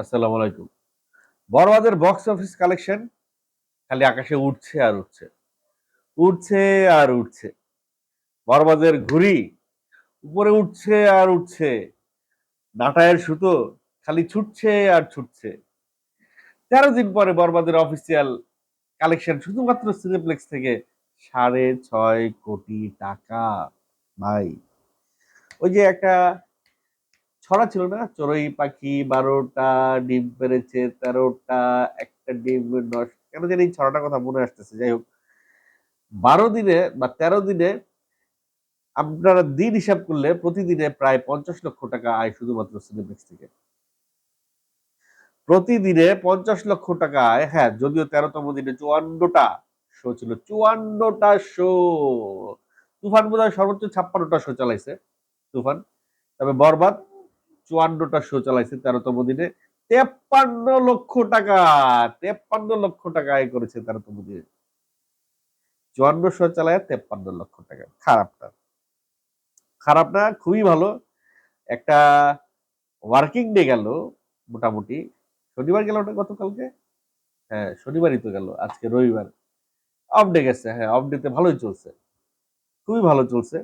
আসসালামু আলাইকুম। বড়বাদের box office collection খালি আকাশে উঠছে আর উঠছে। উঠছে আর উঠছে। বড়বাদের ঘুড়ি উপরে উঠছে আর উঠছে। নাটায়ের সুতো খালি ছুটছে আর ছুটছে। তেরো দিন পরে বরবাদের অফিসিয়াল কালেকশন শুধুমাত্র সিনেপ্লেক্স থেকে সাড়ে ছয় কোটি টাকা। ভাই, ওই যে একটা ছড়া ছিল না। চড়ুই পাখি বারোটা, ডিম পেরেছে তেরোটা, একটা ডিম নষ্ট কেন জানি ছড়াটার কথা মনে আসতেছে। যাই হোক, বারো দিনে বা তেরো দিনে আপনারা দিন হিসাব করলে প্রতিদিনে প্রায় পঞ্চাশ লক্ষ টাকা আয় শুধুমাত্র সিনেপ্লেক্স থেকে। প্রতিদিনে পঞ্চাশ লক্ষ টাকা আয় হ্যাঁ যদিও তেরোতম দিনে চুয়ান্নটা শো ছিল, চুয়ান্নটা শো তুফান বোধ সর্বোচ্চ ছাপ্পান্নটা শো চালাইছে, তুফান। তবে বরবাদ চুয়ান্নটা শো চালাইছে তেরোতম দিনে। তেপ্পান্ন লক্ষ টাকা, তেপ্পান্ন লক্ষ টাকা আয় করেছে তেরোতম দিনে। চুয়ান্ন শো চালায় তেপ্পান্ন লক্ষ টাকা। খারাপ না খারাপ না খুবই ভালো। একটা ওয়ার্কিং ডে গেল মোটামুটি। শনিবার গেল ওটা গতকালকে? হ্যাঁ শনিবারই তো গেল, আজকে রবিবার। অফ ডে গেছে হ্যাঁ অফ ডেতে ভালোই চলছে। খুবই ভালো চলছে।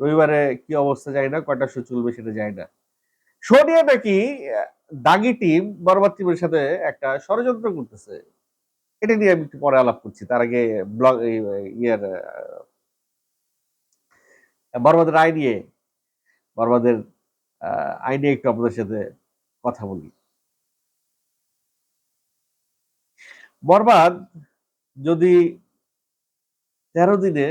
রবিবারে কি অবস্থা যায় না, কয়টা শো চলবে সেটা যায় না। শো নিয়ে নাকি দাগি টিম বরবাদ টিমের সাথে একটা ষড়যন্ত্র করতেছে। এটা নিয়ে আমি একটু পরে আলাপ করছি। তার আগে ব্লগ ইয়ের বরবাদের আয় নিয়ে, বরবাদের আয় নিয়ে একটু আপনাদের সাথে কথা বলি। বরবাদ যদি তেরো দিনে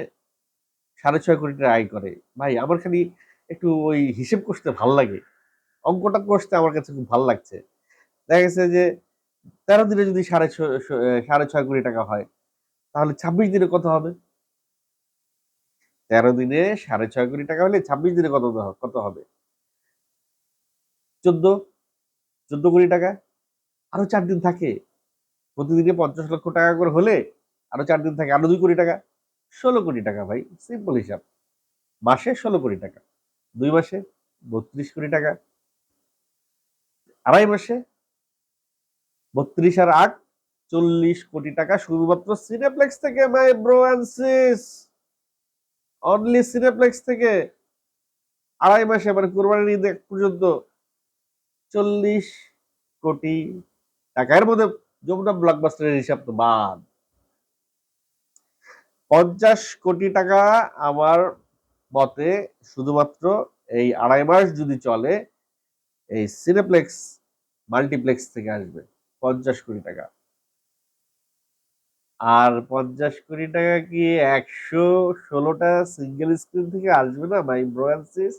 সাড়ে ছয় কোটি টাকা আয় করে, ভাই, আমার খালি একটু ওই হিসেব করতে ভালো লাগে। অঙ্কটা কষতে আমার কাছে খুব ভালো লাগছে। দেখা গেছে যে, তেরো দিনে যদি সাড়ে সাড়ে ছয় কোটি টাকা হয়, তাহলে ছাব্বিশ দিনে কত হবে? তেরো দিনে সাড়ে ছয় কোটি টাকা হলে ছাব্বিশ দিনে কত কত হবে? চোদ্দ? চোদ্দ কোটি টাকা? আরও চার দিন থাকে। প্রতিদিনে পঞ্চাশ লক্ষ টাকা করে হলে আরও চার দিন থাকে, আরও দুই কোটি টাকা। ষোলো কোটি টাকা ভাই সিম্পল হিসাব। মাসে ষোলো কোটি টাকা। দুই মাসে বত্রিশ কোটি টাকা। আড়াই মাসে? বত্রিশ আর আট, চল্লিশ কোটি টাকা। শুধুমাত্র সিনেপ্লেক্স থেকে মাই ব্রো অনলি সিনেপ্লেক্স থেকে। আড়াই মাসে মানে কোরবানির ঈদ পর্যন্ত। চল্লিশ কোটি টাকা। এর মধ্যে যমুনা ব্লকবাস্টারের হিসাব তো বাদ। পঞ্চাশ কোটি টাকা আমার মতে শুধুমাত্র এই আড়াই মাস যদি চলে এই সিনেপ্লেক্স মাল্টিপ্লেক্স থেকে আসবে, পঞ্চাশ কোটি টাকা। আর পঞ্চাশ কোটি টাকা কি একশো ষোলোটা সিঙ্গেল স্ক্রিন থেকে আসবে না, মাই ব্রোয়ান্সিস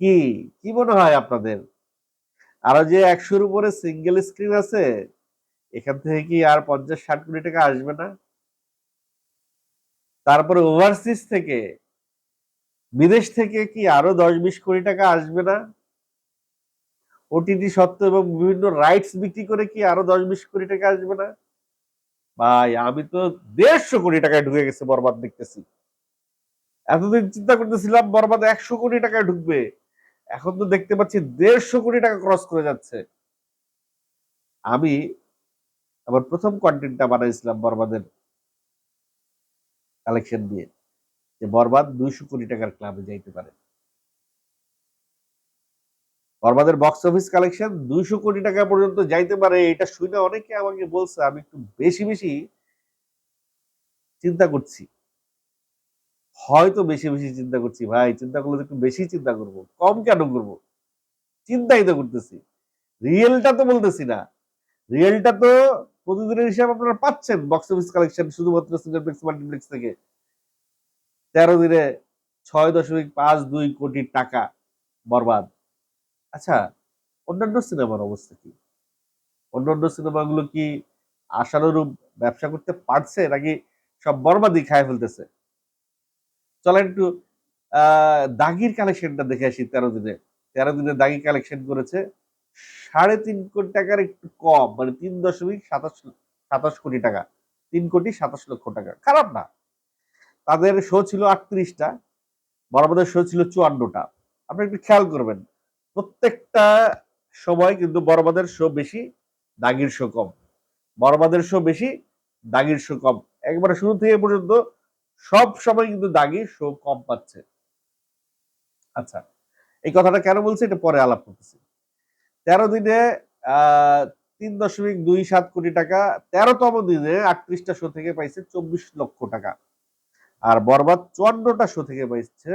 কি কি মনে হয় আপনাদের? আরও যে একশোর উপরে সিঙ্গেল স্ক্রিন আছে, এখান থেকে কি আর পঞ্চাশ ষাট কোটি টাকা আসবে না? তারপরে ওভারসিজ থেকে, বিদেশ থেকে কি আরও দশ বিশ কোটি টাকা আসবে না? ওটিটি সত্ত্ব এবং বিভিন্ন রাইটস বিক্রি করে কি আরও দশ বিশ কোটি টাকা আসবে না? ভাই, আমি তো দেড়শো কোটি টাকায় ঢুকে গেছে বরবাদ দেখতেছি। এতদিন চিন্তা করতেছিলাম বরবাদ একশো কোটি টাকায় ঢুকবে। এখন তো দেখতে পাচ্ছি দেড়শো কোটি টাকা ক্রস করে যাচ্ছে। আমি আমার প্রথম কন্টেন্টটা বানাইছিলাম বরবাদের কালেকশন দিয়ে, যে বরবাদ দুইশো কোটি টাকার ক্লাবে যাইতে পারে। বরবাদের বক্স অফিস কালেকশন দুইশো কোটি টাকা পর্যন্ত যাইতে পারে, এটা শুনে অনেকে আমাকে বলছে, আমি একটু বেশি বেশি চিন্তা করছি। হয়তো বেশি বেশি চিন্তা করছি, ভাই, চিন্তা করলে একটু বেশি চিন্তা করব, কম কেন করব? চিন্তাই তো করতেছি। রিয়েলটা তো বলতেছি না। রিয়েলটা তো প্রতিদিনের হিসাব আপনারা পাচ্ছেন বক্স অফিস কালেকশন শুধুমাত্র সিনেপ্লেক্স মাল্টিপ্লেক্স থেকে। তেরো দিনে ছয় দশমিক পাঁচ দুই কোটি টাকা বরবাদ। আচ্ছা অন্যান্য সিনেমার অবস্থা কি? অন্যান্য সিনেমাগুলো কি আশানুরূপ ব্যবসা করতে পারছে নাকি সব বরবাদই খায় ফেলতেছে? চলেন একটু দাগির কালেকশনটা দেখে আসি তেরো দিনে। তেরো দিনে দাগি কালেকশন করেছে। সাড়ে তিন কোটি টাকার একটু কম মানে তিন দশমিক সাতাশ সাতাশ কোটি টাকা। তিন কোটি সাতাশ লক্ষ টাকা। খারাপ না। তাদের শো ছিল আটত্রিশটা, বরাবরের শো ছিল চুয়ান্নটা। আপনি একটু খেয়াল করবেন। প্রত্যেকটা সময় কিন্তু বরবাদের শো বেশি, দাগির শো কম। বরবাদের শো বেশি, দাগির শো কম। একবারে শুরু থেকে পর্যন্ত সব সময় কিন্তু দাগি শো কম পাচ্ছে। আচ্ছা এই কথাটা কেন বলছি? এটা পরে আলাপ করতেছি। তেরো দিনে তিন দশমিক দুই সাত কোটি টাকা, তেরোতম দিনে আটত্রিশটা শো থেকে পাইছে চব্বিশ লক্ষ টাকা। আর বরবাদ চুয়ান্নটা শো থেকে পাইছে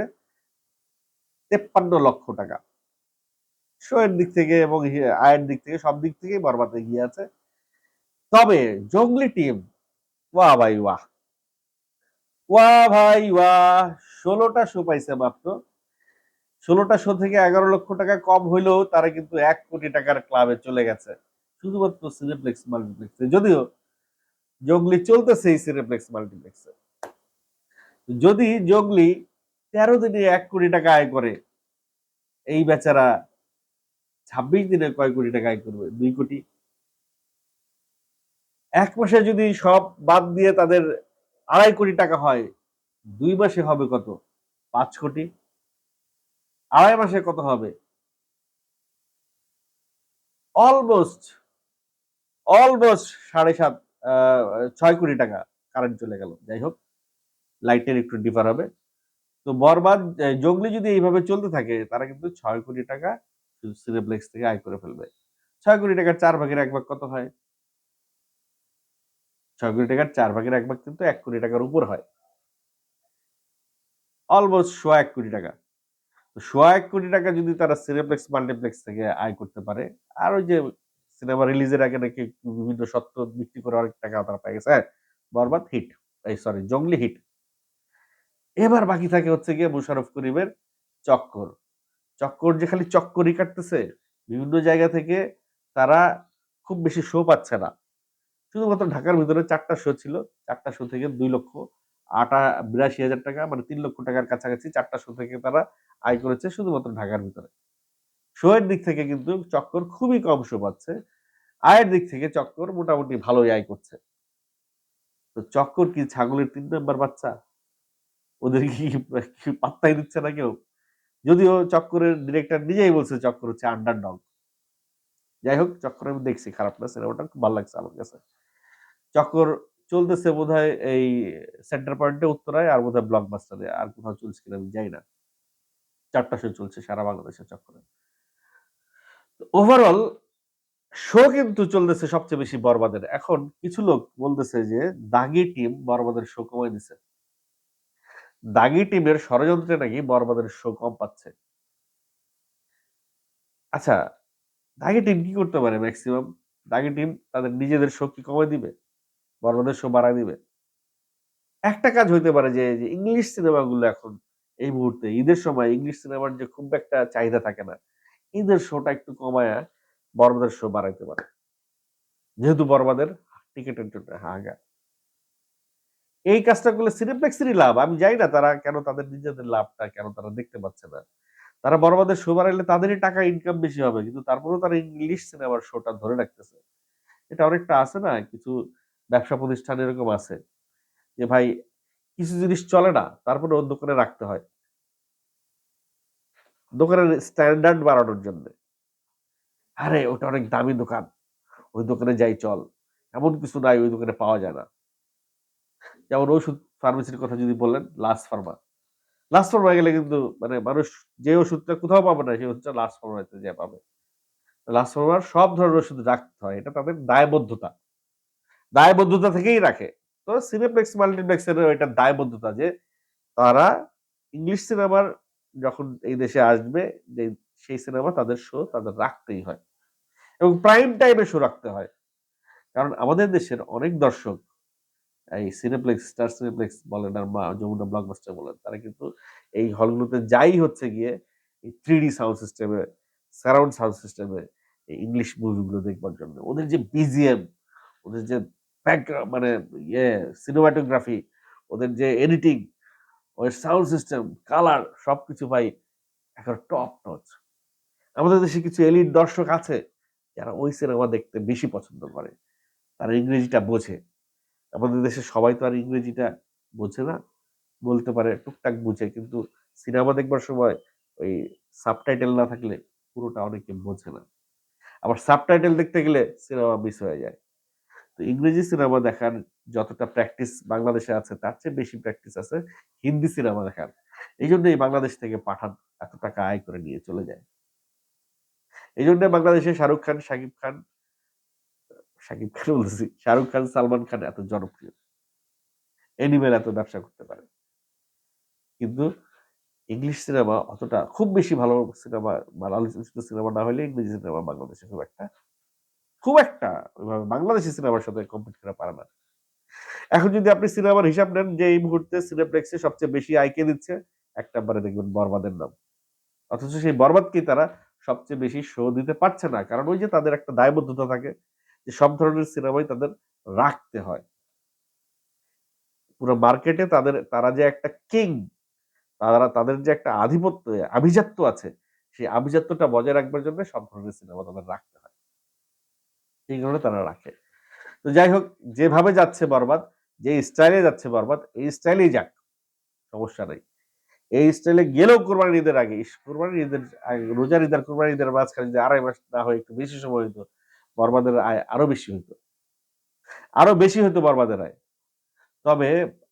তেপ্পান্ন লক্ষ টাকা। শো এর দিক থেকে এবং আয়ের দিক থেকে সব দিক থেকে বরবাদ এগিয়ে আছে। তবে জঙ্গলি টিম, ওয়াহ ভাই, ওয়াহ। ওয়া ভাই, ওয়াহ, ষোলোটা শো পাইছে মাত্র। ষোলোটা শো থেকে এগারো লক্ষ টাকা কম হইলেও তারা কিন্তু এক কোটি টাকার ক্লাবে চলে গেছে। শুধুমাত্র সিনেপ্লেক্স মাল্টিপ্লেক্সে যদিও জঙ্গলি চলতেছে এই সিনেপ্লেক্স মাল্টিপ্লেক্সে যদি জঙ্গলি তেরো দিনে এক কোটি টাকা আয় করে, এই বেচারা ছাব্বিশ দিনে কয় কোটি টাকা আয় করবে? দুই কোটি। এক মাসে যদি সব বাদ দিয়ে তাদের আড়াই কোটি টাকা হয়, দুই মাসে হবে কত? পাঁচ কোটি। আড়াই মাসে কত হবে? অলমোস্ট অলমোস্ট সাড়ে সাত ছয় কোটি টাকা কারেন্ট চলে গেল। যাই হোক, লাইটের একটু ডিফার হবে। তো বরবাদ জঙ্গলি যদি এইভাবে চলতে থাকে, তারা কিন্তু ছয় কোটি টাকা সিনেপ্লেক্স থেকে আয় করে ফেলবে। ছয় কোটি টাকার চার ভাগের এক ভাগ কত হয়? ছয় কোটি টাকার চার ভাগের এক ভাগ কিন্তু এক কোটি টাকার উপর হয়। অলমোস্ট সোয়া এক কোটি টাকা। তো সোয়া এক কোটি টাকা যদি তারা সিনেপ্লেক্স মাল্টিপ্লেক্স থেকে আয় করতে পারে, আর ওই যে সিনেমা রিলিজের আগে নাকি বিভিন্ন সত্য বিক্রি করে অনেক টাকা তারা পাই গেছে হ্যাঁ? বরবাদ হিট এই সরি জঙ্গলি হিট এবার বাকি থাকে হচ্ছে গিয়ে মুশারফ করিমের চক্কর। চক্কর যে খালি চক্করই কাটতেছে, বিভিন্ন জায়গা থেকে তারা খুব বেশি শো পাচ্ছে না। শুধুমাত্র ঢাকার ভিতরে চারটা শো ছিল, চারটা শো থেকে দুই লক্ষ আটা, বিরাশি হাজার টাকা মানে তিন লক্ষ টাকার কাছাকাছি চারটা শো থেকে তারা আয় করেছে শুধুমাত্র ঢাকার ভিতরে। শো এর দিক থেকে কিন্তু চক্কর খুবই কম শো পাচ্ছে, আয়ের দিক থেকে চক্কর মোটামুটি ভালোই আয় করছে। তো চক্কর কি ছাগলের তিন নম্বর বাচ্চা? ওদের কি পাত্তাই দিচ্ছে না কেউ? যদিও চক্করের ডিরেক্টর নিজেই বলছে চক্কর হচ্ছে আন্ডার ডগ যাই হোক চক্কর আমি দেখছি খারাপ না সিনেমাটা খুব ভালো লাগছে আমার কাছে। চক্কর চলতেছে বোধ হয় এই সেন্টার পয়েন্টে উত্তরায়, আর বোধ হয় ব্লকবাস্টারে আর কোথাও চলছে কিনা আমি যাই না। চারটা শো চলছে সারা বাংলাদেশে চক্করে। ওভারঅল শো কিন্তু চলতেছে সবচেয়ে বেশি বরবাদের। এখন কিছু লোক বলতেছে যে, দাগি টিম বরবাদের শো কমাই দিছে। দাগি টিমের ষড়যন্ত্রে নাকি বরবাদের শো কম পাচ্ছে। আচ্ছা দাগি টিম কি করতে পারে ম্যাক্সিমাম দাগি টিম তাদের নিজেদের শো কি কমে দিবে, বরবাদের শো বাড়ায় দিবে। একটা কাজ হইতে পারে যে ইংলিশ সিনেমাগুলো এখন এই মুহূর্তে, ঈদের সময় ইংলিশ সিনেমার যে খুব একটা চাহিদা থাকে না, ঈদের শোটা একটু কমায়া বরবাদের শো বাড়াইতে পারে। যেহেতু বরবাদের টিকিটের জন্য হাগা এই কাজটা করলে সিনেপ্লেক্সেরই লাভ। আমি যাই না তারা কেন তাদের নিজেদের লাভটা কেন তারা দেখতে পাচ্ছে না। তারা বরবাদের শো বাড়াইলে তাদেরই টাকা ইনকাম বেশি হবে, কিন্তু তারপরেও তারা ইংলিশ সিনেমার শোটা ধরে রাখতেছে। এটা অনেকটা আছে না? কিছু ব্যবসা প্রতিষ্ঠান এরকম আছে যে, ভাই, কিছু জিনিস চলে না, তারপরে ওর দোকানে রাখতে হয়। দোকানের স্ট্যান্ডার্ড বাড়ানোর জন্য। আরে, ওটা অনেক দামি দোকান। ওই দোকানে যাই, চল। এমন কিছু নাই, ওই দোকানে পাওয়া যায় না। যেমন ওষুধ ফার্মেসির কথা যদি বললেন লাস্ট ফার্মা লাস্ট ফার্মা গেলে কিন্তু মানে মানুষ যে ওষুধটা কোথাও পাবে না, সেই ওষুধটা লাস্ট ফার্মাতে যে পাবে। লাস্ট ফার্মার সব ধরনের ওষুধ রাখতে হয়। এটা তাদের দায়বদ্ধতা। দায়বদ্ধতা থেকেই রাখে। তো সিনেপ্লেক্স মাল্টিপ্লেক্সের এটা দায়বদ্ধতা যে তারা ইংলিশ সিনেমার যখন এই দেশে আসবে, যে সেই সিনেমা তাদের শো তাদের রাখতেই হয়। এবং প্রাইম টাইমে শো রাখতে হয়। কারণ আমাদের দেশের অনেক দর্শক এই সিনেপ্লেক্স স্টার সিনেপ্লেক্স বলেন আর মা, যমুনা ব্লকবাস্টার বলেন, তারা কিন্তু এই হলগুলোতে যাই হচ্ছে গিয়ে এই থ্রি সাউন্ড সিস্টেমে সারাউন্ড সাউন্ড সিস্টেমে এই ইংলিশ মুভিগুলো দেখবার জন্য। ওদের যে বিজিএম ওদের যে মানে ইয়ে সিনেমাটোগ্রাফি ওদের যে এডিটিং ওদের সাউন্ড সিস্টেম কালার সব কিছু ভাই এখন টপ নচ আমাদের দেশে কিছু এলিট দর্শক আছে, যারা ওই সিনেমা দেখতে বেশি পছন্দ করে। তারা ইংরেজিটা বোঝে। আমাদের দেশে সবাই তো আর ইংরেজিটা বোঝে না, বলতে পারে, টুকটাক বুঝে, কিন্তু সিনেমা দেখবার সময় ওই সাবটাইটেল না থাকলে পুরোটা অনেকে বোঝে না। আবার সাবটাইটেল দেখতে গেলে সিনেমা মিস হয়ে যায়। তো ইংরেজি সিনেমা দেখার যতটা প্র্যাকটিস বাংলাদেশে আছে, তার চেয়ে বেশি প্র্যাকটিস আছে হিন্দি সিনেমা দেখার। এই জন্যই বাংলাদেশ থেকে পাঠান এত টাকা আয় করে নিয়ে চলে যায়। এই জন্য বাংলাদেশে শাহরুখ খান, শাকিব খান শাকিব খান বলতেছি। শাহরুখ খান, সালমান খান এত জনপ্রিয়। এনিমেল এত ব্যবসা করতে পারে। কিন্তু ইংলিশ সিনেমা অতটা খুব বেশি ভালো সিনেমা আলোচিত সিনেমা না হলে ইংরেজি সিনেমা বাংলাদেশে খুব একটা খুব একটা ওইভাবে বাংলাদেশি সিনেমার সাথে কম্পিট করা পারে না। এখন যদি আপনি সিনেমার হিসাব নেন যে এই মুহূর্তে সিনেপ্লেক্সে সবচেয়ে বেশি আয়কে দিচ্ছে, এক নম্বরে দেখবেন বরবাদের নাম। অথচ সেই বরবাদকে তারা সবচেয়ে বেশি শো দিতে পারছে না। কারণ ওই যে তাদের একটা দায়বদ্ধতা থাকে যে সব ধরনের সিনেমাই তাদের রাখতে হয়। পুরো মার্কেটে তাদের তারা যে একটা কিং তারা তাদের যে একটা আধিপত্য আভিজাত্য আছে সেই আভিজাত্যটা বজায় রাখবার জন্য সব ধরনের সিনেমা তাদের রাখতে হয়। এই কারণে তারা রাখে। তো যাই হোক যেভাবে যাচ্ছে বরবাদ যে স্টাইলে যাচ্ছে বরবাদ এই স্টাইলেই যাক সমস্যা নেই। এই স্টাইলে গেলেও কোরবানির ঈদের আগে ইস, কোরবানির ঈদের রোজার ঈদের কোরবানির ঈদের মাঝখানে যদি আড়াই মাস না হয় একটু বেশি সময় হইতো বরবাদের আয় আরও বেশি হইতো। আরও বেশি হইতো বরবাদের আয়। তবে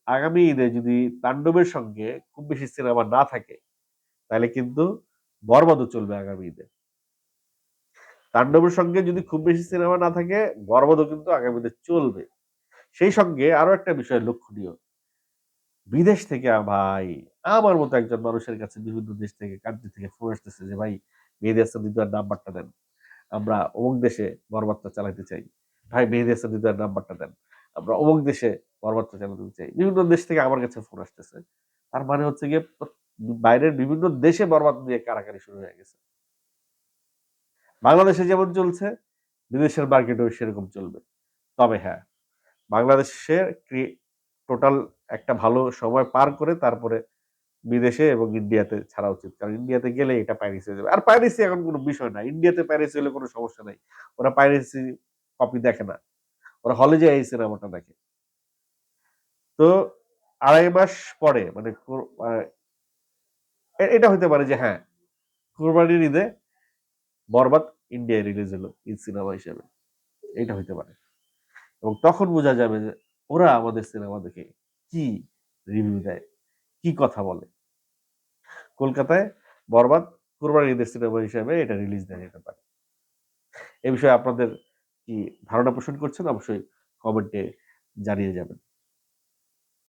আগামী ঈদে যদি তাণ্ডবের সঙ্গে খুব বেশি সিনেমা না থাকে, তাহলে কিন্তু বরবাদও চলবে আগামী ঈদে। তাণ্ডবের সঙ্গে যদি খুব বেশি সিনেমা না থাকে, বরবাদও কিন্তু আগামীতে চলবে। সেই সঙ্গে আরও একটা বিষয় লক্ষণীয়। বিদেশ থেকে ভাই, আমার মতো একজন মানুষের কাছে বিভিন্ন দেশ থেকে কান্ট্রি থেকে ফোন আসতেছে যে, ভাই, মেহেদি হাসান নাম্বারটা দেন। আমরা অমুক দেশে বরবাদটা চালাতে চাই। ভাই মেহেদি হাসান দিদার নাম্বারটা দেন, আমরা অমুক দেশে বরবাদটা চালাতে চাই। বিভিন্ন দেশ থেকে আমার কাছে ফোন আসতেছে। তার মানে হচ্ছে গিয়ে বাইরের বিভিন্ন দেশে বরবাদ দিয়ে কারাকারি শুরু হয়ে গেছে। বাংলাদেশে যেমন চলছে, বিদেশের মার্কেটেও সেরকম চলবে। তবে হ্যাঁ বাংলাদেশের টোটাল একটা ভালো সময় পার করে তারপরে বিদেশে এবং ইন্ডিয়াতে ছাড়া উচিত। কারণ ইন্ডিয়াতে গেলে এটা পাইরেসি হয়ে যাবে। আর পাইরেসি এখন কোনো বিষয় না। ইন্ডিয়াতে পাইরেসি হলে কোনো সমস্যা নাই। ওরা পাইরেসি কপি দেখে না। ওরা হলে যে এই সিনেমাটা দেখে। তো আড়াই মাস পরে মানে এটা হতে পারে যে হ্যাঁ কোরবানির ঈদে বরবাদ ইন্ডিয়ায় রিলিজ হলো ঈদ সিনেমা হিসেবে। এটা হতে পারে। এবং তখন বোঝা যাবে যে ওরা আমাদের সিনেমা দেখে কি রিভিউ দেয়। কি কথা বলে? কলকাতায় বরবাদ কুরবান ঈদের সিনেমা হিসাবে এটা রিলিজ দেওয়া যেতে পারে এ বিষয়ে আপনাদের কি ধারণা পোষণ করছেন? অবশ্যই কমেন্টে জানিয়ে যাবেন।